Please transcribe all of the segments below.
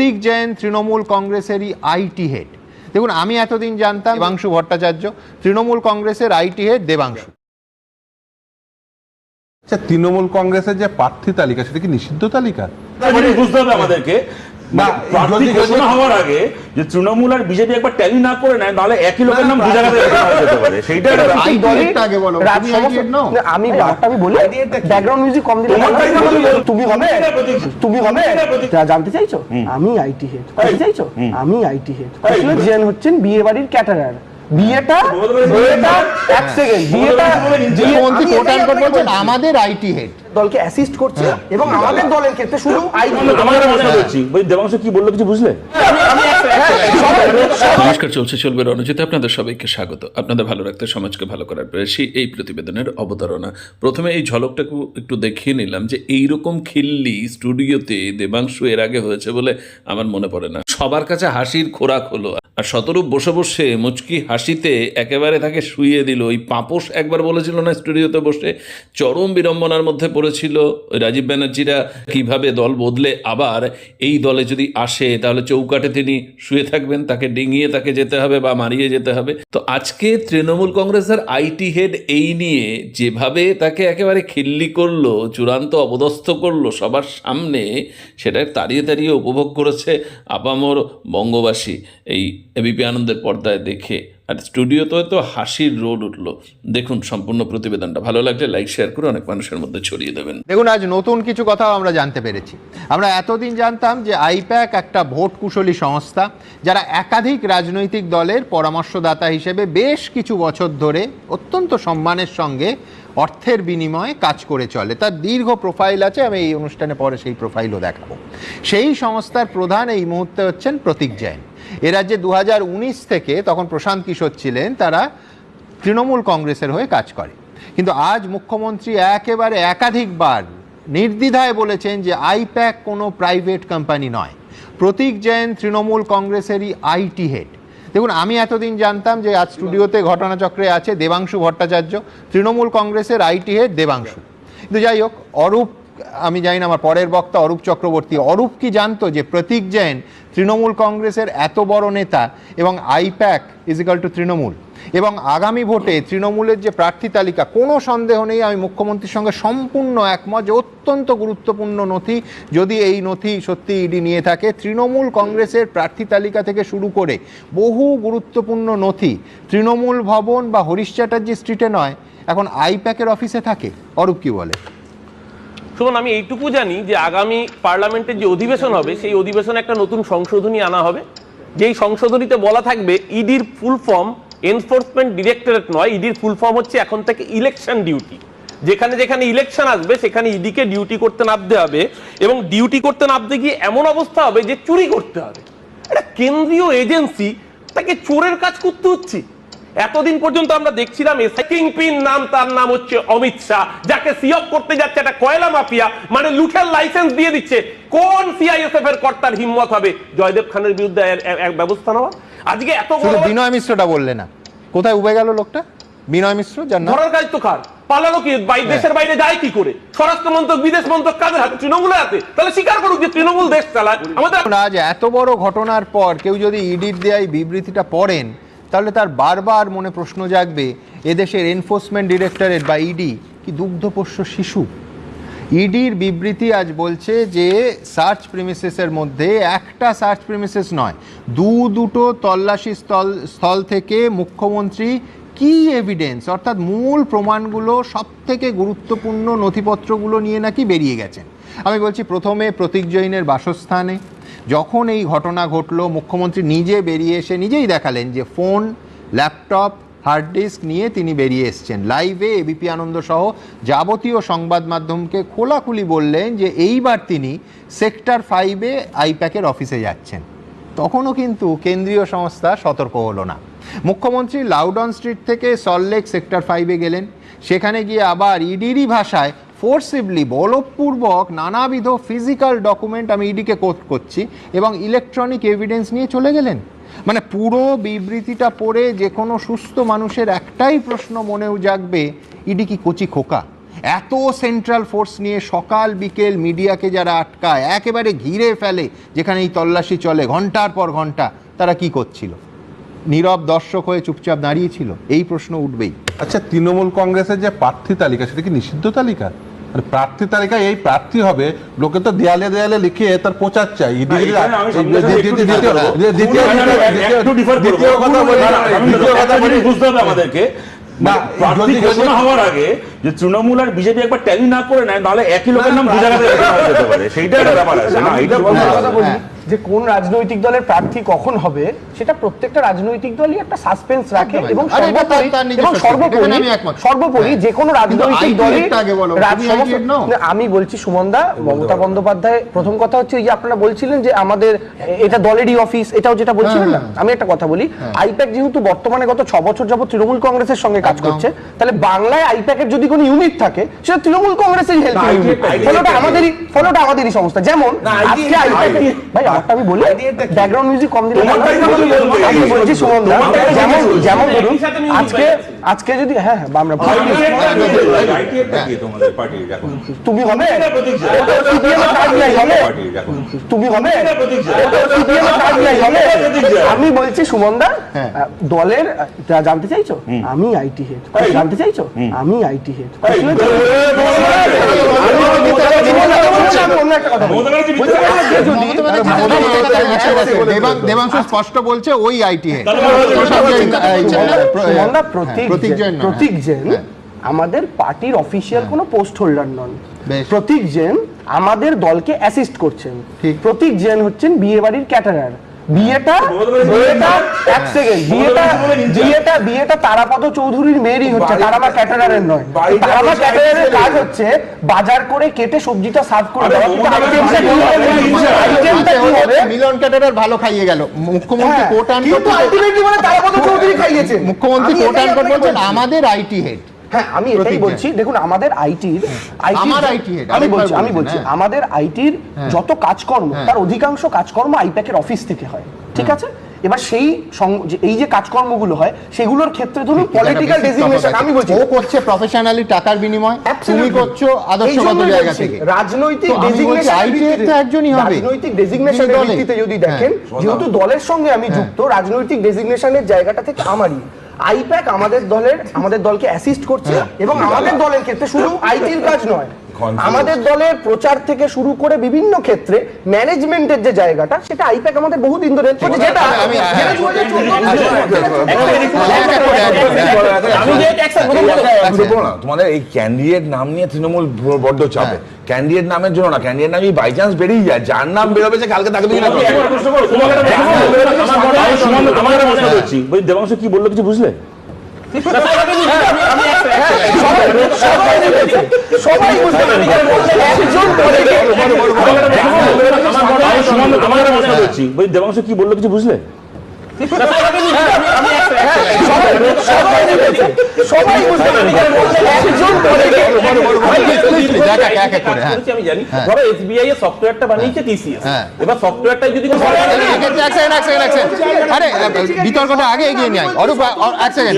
প্রতীক জৈন তৃণমূল কংগ্রেসেরই IT head দেখুন আমি এতদিন জানতাম দেবাংশু ভট্টাচার্য তৃণমূল কংগ্রেসের আইটি হেড দেবাংশু। আচ্ছা তৃণমূল কংগ্রেসের যে প্রার্থী তালিকা সেটা কি নিষিদ্ধ তালিকা? মানে বুঝতে হবে আমাদেরকে ঘোষণা হওয়ার আগে যে তৃণমূল আর বিজেপি একবার ট্যালি না করে নেয় তাহলে একই লোকের নাম দু জায়গাতে যেতে পারে। সেইটা একটা ব্যাপার। IT হেডটা আগে বলো রাজ তুমি সমস্ত- IT হেড নও? না, আমি আমি বলি ব্যাকগ্রাউন্ড মিউজিক কম দিলে। তুমি হবে তুমি হবে জানতে চাইছো? আমি আইটি হেড চাইছো? আমি আইটি হেড জেন হচ্ছেন বিয়ে বাড়ির ক্যাটারার বিয়েটা বিয়েটা এক সেকেন্ড বিয়েটা মুখ্যমন্ত্রী কোট এটাই আনকোট বলছেন আমাদের আইটি হেড দলকে অ্যাসিস্ট করছে এবং আমাদের দলের ক্ষেত্রে শুধু আইটি আমাদের প্রশ্ন করছি দেবাংশ কি বলল কিছু বুঝলে? নমস্কার চলছে চলবে রণজিতে আপনাদের সবাইকে স্বাগত। আপনাদের ভালো রাখতে সমাজকে ভালো করার প্রয়াসী এই প্রতিবেদনের অবতারণা। প্রথমে এই ঝলকটাকে একটু দেখিয়ে নিলাম যে এইরকম খিল্লি স্টুডিওতে দেবাংশু এর আগে হয়েছে বলে আমার মনে পড়ে না। সবার কাছে হাসির খোরাক হলো। আর শতরূপ বসে বসে মুচকি হাসিতে একেবারে তাকে শুইয়ে দিল। ওই পাপোশ একবার বলেছিল না স্টুডিওতে বসে? চরম বিড়ম্বনার মধ্যে পড়েছিল। রাজীব ব্যানার্জিরা কীভাবে দল বদলে আবার এই দলে যদি আসে, তাহলে চৌকাটে তিনি শুয়ে থাকবেন। তাকে ডিঙিয়ে তাকে যেতে হবে বা মারিয়ে যেতে হবে। তো আজকে তৃণমূল কংগ্রেসের আইটি হেড এই নিয়ে যেভাবে তাকে একেবারে খিল্লি করল, চূড়ান্ত অবদস্থ করল সবার সামনে, সেটা তাড়িয়ে তাড়িয়ে উপভোগ করেছে আপামর বঙ্গবাসী এই এবিপি আনন্দের পর্দায় দেখে আর স্টুডিওতে তো হাসির রোড উঠল। দেখুন সম্পূর্ণ প্রতিবেদনটা। ভালো লাগলে লাইক, শেয়ার করে অনেক মানুষের মধ্যে ছড়িয়ে দেবেন। দেখুন, আজ নতুন কিছু কথাও আমরা জানতে পেরেছি। আমরা এতদিন জানতাম যে আইপ্যাক একটা ভোট কুশলী সংস্থা যারা একাধিক রাজনৈতিক দলের পরামর্শদাতা হিসেবে বেশ কিছু বছর ধরে অত্যন্ত সম্মানের সঙ্গে অর্থের বিনিময়ে কাজ করে চলে। তার দীর্ঘ প্রোফাইল আছে, আমি এই অনুষ্ঠানে পরে সেই প্রোফাইলও দেখাবো। সেই সংস্থার প্রধান এই মুহূর্তে হচ্ছেন প্রতীক জৈন। এরা যে দু হাজার উনিশ থেকে তখন প্রশান্ত কিশোর ছিলেন, তারা তৃণমূল কংগ্রেসের হয়ে কাজ করে। কিন্তু আজ মুখ্যমন্ত্রী একেবারে একাধিকবার নির্দ্বিধায় বলেছেন যে আইপ্যাক কোনো প্রাইভেট কোম্পানি নয়। প্রতীক জৈন তৃণমূল কংগ্রেসেরই আইটি হেড দেখুন, আমি এতদিন জানতাম যে আজ স্টুডিওতে ঘটনাচক্রে আছে দেবাংশু ভট্টাচার্য, তৃণমূল কংগ্রেসের আইটি হেড দেবাংশু। কিন্তু যাই হোক, অরূপ আমি জানি না, আমার পরের বক্তা অরূপ চক্রবর্তী। অরূপ কি জানতো যে প্রতীক জৈন তৃণমূল কংগ্রেসের এত বড় নেতা এবং আইপ্যাক ইজিক্যাল টু তৃণমূল? এবং আগামী ভোটে তৃণমূলের যে প্রার্থী তালিকা, কোনো সন্দেহ নেই, আমি মুখ্যমন্ত্রীর সঙ্গে সম্পূর্ণ একমত যে অত্যন্ত গুরুত্বপূর্ণ নথি। যদি এই নথি সত্যি ইডি নিয়ে থাকে, তৃণমূল কংগ্রেসের প্রার্থী তালিকা থেকে শুরু করে বহু গুরুত্বপূর্ণ নথি, তৃণমূল ভবন বা হরিশ চ্যাটার্জি স্ট্রিটে নয়, এখন আইপ্যাকের অফিসে থাকে। অরূপ কি বলে? শুনুন আমি এইটুকু জানি যে আগামী পার্লামেন্টের যে অধিবেশন হবে, সেই অধিবেশনে একটা নতুন সংশোধনী আনা হবে। যেই সংশোধনীতে বলা থাকবে, ইডির ফুল ফর্ম এনফোর্সমেন্ট ডিরেক্টরেট নয়, ইডির ফুল ফর্ম হচ্ছে এখন থেকে ইলেকশন ডিউটি। যেখানে যেখানে ইলেকশন আসবে, সেখানে ইডিকে ডিউটি করতে নামতে হবে এবং ডিউটি করতে নামতে গিয়ে এমন অবস্থা হবে যে চুরি করতে হবে। একটা কেন্দ্রীয় এজেন্সি তাকে চোরের কাজ করতে হচ্ছে। এতদিন পর্যন্ত আমরা দেখছিলাম কিং পিন নাম তার নাম হচ্ছে অমিত শাহ যাকে সিঅপ করতে যাচ্ছে একটা কয়লা মাফিয়া মানে লুঠের লাইসেন্স দিয়ে দিচ্ছে। কোন সিআইএসএফ এর কর্তার হিম্মত হবে? জয়দেব খানের বিরুদ্ধে এক ব্যবস্থা নেওয়া? আজকে এত বিনয় মিশ্রটা বললে না। কোথায় উবে গেল লোকটা? বিনয় মিশ্র যার নাম? ধরার কাজ তো কার? পালানো কি? বাই- দেশের বাইরে যায় কি করে? স্বরাষ্ট্র মন্ত্রক বিদেশ মন্ত্রক কাদের হাতে? তৃণমূলের হাতে? তাহলে স্বীকার করুক যে তৃণমূল দেশ চালায়। আমাদের আজ এত বড় ঘটনার পর কেউ যদি ইডির দেয় বিবৃতিটা পড়েন তাহলে তার বারবার মনে প্রশ্ন জাগবে, এদেশের এনফোর্সমেন্ট ডিরেক্টরেট বা ইডি কি দুগ্ধপোষ্য শিশু? ইডির বিবৃতি আজ বলছে যে সার্চ প্রিমিসেসের মধ্যে একটা সার্চ প্রিমিসেস নয়, দু দুটো তল্লাশি স্থল স্থল থেকে মুখ্যমন্ত্রী কি এভিডেন্স অর্থাৎ মূল প্রমাণগুলো সব থেকে গুরুত্বপূর্ণ নথিপত্রগুলো নিয়ে নাকি বেরিয়ে গেছেন। আমি বলছি প্রথমে প্রতীক জৈনের বাসস্থানে। যখন এই ঘটনা ঘটলো, মুখ্যমন্ত্রী নিজে বেরিয়ে এসে নিজেই দেখালেন যে ফোন, ল্যাপটপ, হার্ড ডিস্ক নিয়ে তিনি বেরিয়ে এসছেন। লাইভে এবিপি আনন্দ সহ যাবতীয় সংবাদ মাধ্যমকে খোলাখুলি বললেন যে এইবার তিনি সেক্টর ফাইভে আইপ্যাকের অফিসে যাচ্ছেন। তখনও কিন্তু কেন্দ্রীয় সংস্থা সতর্ক হলো না। মুখ্যমন্ত্রী লাউডন স্ট্রিট থেকে সল্টলেক সেক্টর ফাইভে গেলেন। সেখানে গিয়ে আবার ইডিরই ভাষায় ফোর্সিভলি বলপূর্বক নানাবিধ ফিজিক্যাল ডকুমেন্ট আমি ইডিকে কোট করছি এবং ইলেকট্রনিক এভিডেন্স নিয়ে চলে গেলেন। মানে পুরো বিবৃতিটা পড়ে যে কোনো সুস্থ মানুষের একটাই প্রশ্ন মনেও জাগবে ইডি কি কচি খোকা? এত সেন্ট্রাল ফোর্স নিয়ে সকাল বিকেল মিডিয়াকে যারা আটকায়, একেবারে ঘিরে ফেলে, যেখানে এই তল্লাশি চলে, ঘণ্টার পর ঘণ্টা, তারা কি করছিল? নীরব দর্শক হয়ে চুপচাপ দাঁড়িয়েছিল এই প্রশ্ন উঠবেই। আচ্ছা তৃণমূল কংগ্রেসের যে প্রার্থী তালিকা, সেটা কি নিষিদ্ধ তালিকা? মানে প্রার্থী তালিকায় এই প্রার্থী হবে। লোকে তো দেয়ালে দেয়ালে লিখে তার প্রচার চাই। দ্বিতীয় কথা বলি বুঝতে হবে আমাদেরকে। প্রার্থী ঘোষণা হওয়ার আগে যে তৃণমূল আর বিজেপি একবার ট্যালি না করে নেয় নাহলে একই লোকের নাম দু জায়গাতে যেতে পারে সেইটা একটা ব্যাপার আছে। না এটা কথা। বলি যে কোন রাজনৈতিক দলের প্রার্থী কখন হবে সেটা প্রত্যেকটা রাজনৈতিক দলই একটা সাসপেন্স রাখে এবং সর্বোপরি সর্বোপরি হ্যাঁ। যে কোনো রাজনৈতিক দলই আমি বলছি সুমনদা মমতা বন্দ্যোপাধ্যায় প্রথম কথা হচ্ছে যে আপনারা বলছিলেন যে আমাদের এটা দলেরই অফিস এটাও যেটা বলছিলেন না? হ্যাঁ। আমি একটা কথা বলি আইপ্যাক যেহেতু বর্তমানে গত ছ বছর যাবত তৃণমূল কংগ্রেসের সঙ্গে কাজ করছে তাহলে বাংলায় আইপ্যাকের যদি কোনো ইউনিট থাকে সেটা তৃণমূল কংগ্রেসের হেল্প ফলোটা আমাদেরই ফলোটা আমাদেরই সংস্থা। যেমন আজকে আইপ্যাক ভাই আমি বলি ব্যাকগ্রাউন্ড মিউজিক কম দিলে আমি বলছি সুমন দা যেমন যেমন ধরুন আজকে আজকে যদি হ্যাঁ হ্যাঁ আমরা? তুমি হবে। তুমি হবে আমি বলছি সুমন দা হ্যাঁ। আহ, দলের জানতে চাইছো আমি আইটি হেড জানতে চাইছো আমি আইটি হেড অন্য একটা কথা দেবাংশু স্পষ্ট বলছে ওই আইটি জৈন, প্র- সুমনদা প্রতীক প্রতীক জৈন- প্রতীক হ্যাঁ। হ্যাঁ। আমাদের পার্টির অফিসিয়াল কোনো পোস্ট হোল্ডার নন। প্রতীক জেন আমাদের দলকে অ্যাসিস্ট করছেন। ঠিক। প্রতীক জেন হচ্ছেন বিয়ে বাড়ির ক্যাটারার বিয়েটা বিয়েটা এক সেকেন্ড বিয়েটা। বিয়েটা বিয়েটা তারাপদ চৌধুরীর মেয়েরই হচ্ছে তারামা ক্যাটারারের নয়। হচ্ছে ক্যাটারারের কাজ হচ্ছে বাজার করে কেটে সবজিটা সার্ভ করে দেওয়া। হবে? মিলন ক্যাটারার ভালো খাইয়ে গেল। মুখ্যমন্ত্রী হ্যাঁ, কোট কিন্তু ultimately মানে তারাপদ চৌধুরী খাইয়েছে। মুখ্যমন্ত্রী আমি কোট এটাই আন কোট আপনাকে বলছেন আমাদের আইটি হেড হ্যাঁ আমি এটাই বলছি দেখুন আমাদের আইটির আমার IT আমি বলছি আমি বলছি হ্যাঁ। আমাদের আইটির হ্যাঁ। যত কাজকর্ম হ্যাঁ। তার অধিকাংশ কাজকর্ম আইপ্যাকের অফিস থেকে হয় ঠিক আছে এবার সেই এই যে কাজকর্মগুলো হয় সেগুলোর ক্ষেত্রে ধরুন পলিটিক্যাল ডেজিগনেশন আমি বলছি ও করছে প্রফেশনালি টাকার বিনিময় তুমি করছ আদর্শগত জায়গা থেকে রাজনৈতিক তো একজনই হবে। রাজনৈতিক ডেজিগনেশনের। ভিত্তিতে যদি হ্যাঁ। দেখেন যেহেতু দলের সঙ্গে আমি যুক্ত রাজনৈতিক ডেজিগনেশনের জায়গাটা থেকে আমারই আইপ্যাক আমাদের দলের আমাদের দলকে অ্যাসিস্ট করছে এবং আমাদের দলের ক্ষেত্রে শুধু আইটির কাজ নয় আমাদের দলের প্রচার থেকে শুরু করে বিভিন্ন ক্ষেত্রে ম্যানেজমেন্টের যে জায়গাটা সেটা আইপ্যাক আমাদের বহুদিন ধরে যেটা আমি- যেটা 2014 আমি যে একসাথে প্রথম কথা এক শোনো না, তোমাদের এই ক্যান্ডিডেট নাম নিয়ে তৃণমূল বড্ড চাপে। ক্যান্ডিডেট নামের জন্য না ক্যান্ডিডেট নামই বাই চান্স বেরিয়ে যায় যার নাম বেরোবে সে কালকে তাকে করছি। বলছি, দেবাংশু কি বলল কিছু বুঝলে? সবাই বুঝতে পারছে একজন politician- আমি সুমন- তোমাকে একটা প্রশ্ন করছি। বলছি, দেবাংশু কি বলল কিছু বুঝলে আমি জানি ধরো এসবিআই এর সফটওয়্যারটা বানিয়েছে টিসিএস হ্যাঁ। এবার সফটওয়্যারটাই যদি কোনো- এক সেকেন্ড, এক সেকেন্ড, এক সেকেন্ড, এক সেকেন্ড। আরে বিতর্কটা আগে এগিয়ে নিয়ে অরূপ এক সেকেন্ড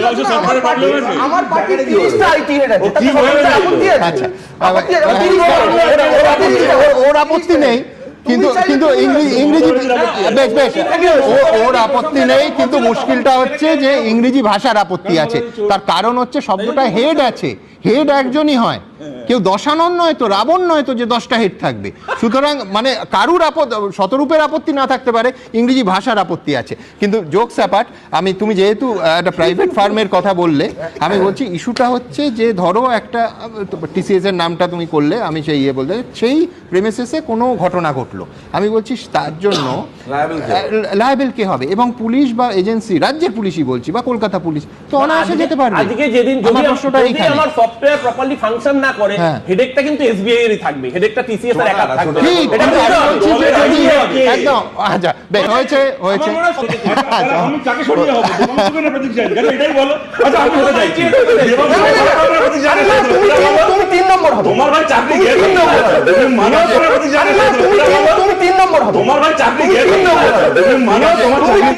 আমার তিরিশটা আইটি হেড আছে হয়ে? আচ্ছা ওর আপত্তি নেই কিন্তু কিন্তু ইংরেজি বেশ বেশ। ও- ওর আপত্তি নেই কিন্তু মুশকিলটা হচ্ছে যে ইংরেজি ভাষার আপত্তি আছে। তার কারণ হচ্ছে শব্দটা হেড আছে। হেড একজনই হয়। কেউ দশানন নয় তো রাবণ নয় তো যে দশটা হেড থাকবে। সুতরাং মানে কারুর আপত্তি শতরূপের আপত্তি না থাকতে পারে ইংরেজি ভাষার আপত্তি আছে। কিন্তু জোক স্যাপাট আমি তুমি যেহেতু একটা প্রাইভেট ফার্মের কথা বললে আমি বলছি ইস্যুটা হচ্ছে যে ধরো একটা টিসিএস এর নামটা তুমি করলে আমি সেই ইয়ে বলতে সেই প্রেমিসেসে কোনো ঘটনা ঘটলো। আমি বলছি তার জন্য লায়াবেল কে? হবে? এবং পুলিশ বা এজেন্সি রাজ্যের পুলিশই বলছি বা কলকাতা পুলিশ তো অনায়াসে যেতে পারবে। আজকে যেদিন আমার সফটওয়্যার প্রপারলি ফাংশন না করে হ্যাঁ। হেডেকটা কিন্তু এসবিআই এরই থাকবে। হেডেকটা টিসিএস এর একা থাকবে। না। এটা? একদম আচ্ছা হয়েছে হয়েছে। হয় সত্যি- আমি কাকে সরিয়ে হবে না প্রতীক জৈন? কেন এটাই বলো? আচ্ছা আমি তুমি তিন- নম্বর হবে। তোমার ভাই চাকরি গেছে তিন নম্বর হবে। তুমি মানো তোমার প্রতীক জৈন না, তুমি তিন- নম্বর হবে। তোমার ভাই চাকরি গেছে তিন নম্বর হবে। তুমি মানো তোমার